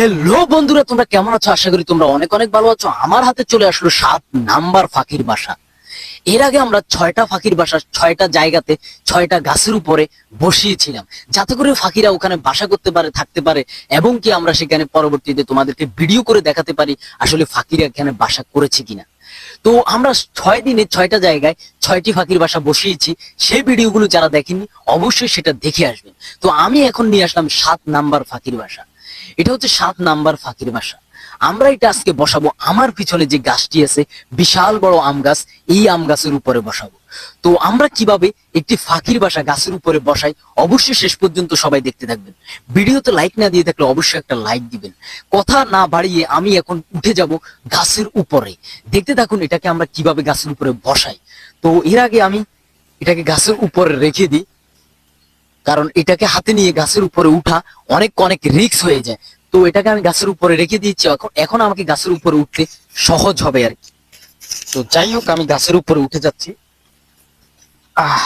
Hello বন্ধুরা, তোমরা কেমন আছো? আশা করি তোমরা অনেক অনেক ভালো আছো। আমার হাতে চলে আসলো সাত নাম্বার ফাঁকির বাসা। এর আগে আমরা ছয়টা ফাঁকির বাসা, ছয়টা জায়গাতে, ছয়টা গাছের উপরে বসিয়েছিলাম। যাতে করে ফাঁকিরা ওখানে বাসা করতে পারে, থাকতে পারে, এবং কি আমরা সেখানে পরবর্তীতে তোমাদেরকে ভিডিও করে দেখাতে পারি আসলে ফাঁকিরা এখানে বাসা করেছে কিনা। তো আমরা ছয় দিনে ছয়টা জায়গায় ছয়টি ফাঁকির বাসা বসিয়েছি। সেই ভিডিওগুলো যারা দেখেনি অবশ্যই সেটা দেখে আসবেন। তো আমি এখন নিয়ে আসলাম সাত নাম্বার ফাঁকির বাসা। এটা হচ্ছে সাত নাম্বার ফাঁকির বাসা। আমরা এটা আজকে বসাবো। আমার পিছনে যে গাছটি আছে, বিশাল বড় আম গাছ, এই আম গাছের উপরে বসাবো। তো আমরা কীভাবে একটি ফাঁকির বাসা গাছের উপরে বসাই, অবশ্যই শেষ পর্যন্ত সবাই দেখতে থাকবেন। ভিডিওতে লাইক না দিয়ে থাকলে অবশ্যই একটা লাইক দিবেন। কথা না বাড়িয়ে আমি এখন উঠে যাব গাছের উপরে। দেখতে থাকুন এটাকে আমরা কীভাবে গাছের উপরে বসাই। তো এর আগে আমি এটাকে গাছের উপরে রেখে দিই। কারণ এটাকে হাতে নিয়ে গাছের উপরে উঠা অনেক অনেক রিক্স হয়ে যায়। তো এটাকে আমি গাছের উপরে রেখে দিয়েছি, এখন এখন আমাকে গাছের উপরে উঠতে সহজ হবে আর কি। তো যাই হোক, আমি গাছের উপরে উঠে যাচ্ছি। আহ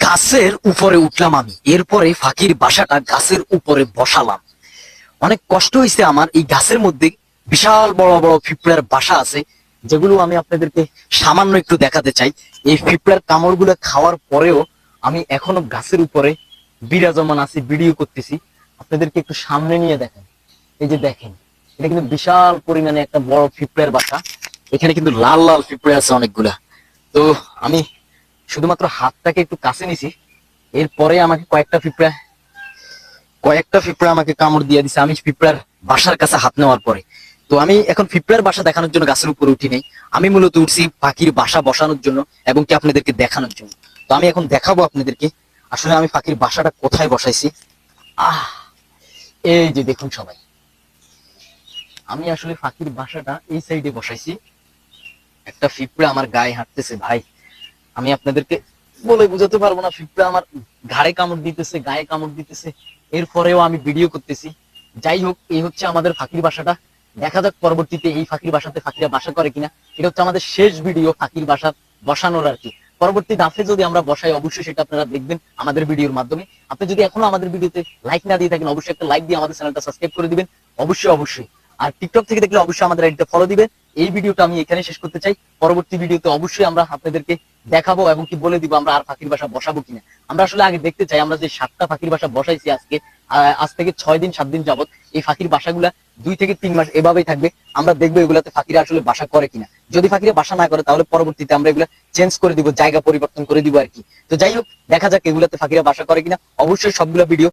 গাছের উপরে উঠলাম আমি। এরপরে ফাঁকির বাসাটা গাছের উপরে বসালাম। অনেক কষ্ট হয়েছে আমার। এই গাছের মধ্যে বিশাল বড় বড় পিঁপড়ার বাসা আছে। যেগুলো আমি আপনাদেরকে সামান্য একটু দেখাতে চাই। এই পিঁপড়ার কামড়গুলো খাওয়ার পরেও আমি এখনও গাছের উপরে বিরাজমান আছি, ভিডিও করতেছি। আপনাদেরকে একটু সামনে নিয়ে দেখেন। এই যে দেখেন, এটা কিন্তু বিশাল পরিমাণে একটা বড় পিঁপড়ার বাসা এখানে কিন্তু লাল লাল পিঁপড়ে আছে অনেকগুলা। তো আমি শুধুমাত্র হাতটাকে একটু কাছে নিছি। এরপরে আমাকে কয়েকটা পিঁপড়া কয়েকটা পিঁপড়া আমাকে কামড় দিয়ে দিছে। আমি পিঁপড়ার বাসার কাছে হাত নেওয়ার পরে। তো আমি এখন পিঁপড়ার বাসা দেখানোর জন্য গাছের উপরে উঠি নাই। আমি মূলত উঠছি পাখির বাসা বসানোর জন্য এবং কি আপনাদেরকে দেখানোর জন্য। তো আমি এখন দেখাবো আপনাদেরকে আসলে আমি পাখির বাসাটা কোথায় বসাইছি। আহ, এই যে দেখুন সবাই। আমি আসলে পাখির বাসাটা এই সাইডে বসাইছি। একটা পিঁপড়া আমার গায়ে হাঁটতেছে, ভাই। আমি আপনাদেরকে বলে বুঝাতে পারব না ফিপড়া আমার ঘাড়ে কামড় দিতেছে, গায়ে কামড় দিতেছে। এরপরেও আমি ভিডিও করতেছি। যাই হোক, এই হচ্ছে আমাদের ফাঁকির বাসাটা। দেখা যাক পরবর্তীতে এই ফাঁকির বাসাতে ফাঁকিরা বাসা করে কিনা। এটা হচ্ছে আমাদের শেষ ভিডিও ফাঁকির বাসা বসানোর আর কি। পরবর্তী দাফে যদি আমরা বসাই, অবশ্যই সেটা আপনারা দেখবেন আমাদের ভিডিওর মাধ্যমে। আপনি যদি এখনও আমাদের ভিডিওতে লাইক না দিয়ে থাকেন, অবশ্যই একটা লাইক দিয়ে আমাদের চ্যানেলটা সাবস্ক্রাইব করে দিবেন। অবশ্যই অবশ্যই। আর টিকটক থেকে দেখলে অবশ্যই আমাদের আইডিটা ফলো দিবেন এই ভিডিওটা আমি এখানে শেষ করতে চাই। পরবর্তী ভিডিওতে অবশ্যই আমরা আপনাদেরকে দেখাবো এবং কি বলে দিব আমরা আর ফাঁকির বাসা বসাবো কিনা। আমরা আসলে আগে দেখতে চাই, আমরা যে সাতটা ফাঁকির বাসা বসাইছি আজকে আজ থেকে ছয় দিন, সাত দিন যাবত এই ফাঁকির বাসাগুলা দুই থেকে তিন মাস এভাবেই থাকবে। আমরা দেখব এগুলাতে ফাঁকিরা আসলে বাসা করে কিনা। যদি ফাঁকিরা বাসা না করে, তাহলে পরবর্তীতে আমরা এগুলা চেঞ্জ করে দিব, জায়গা পরিবর্তন করে দিব আর কি। তো যাই হোক, দেখা যাক এগুলাতে ফাঁকিরা বাসা করে কিনা। অবশ্যই সবগুলা ভিডিও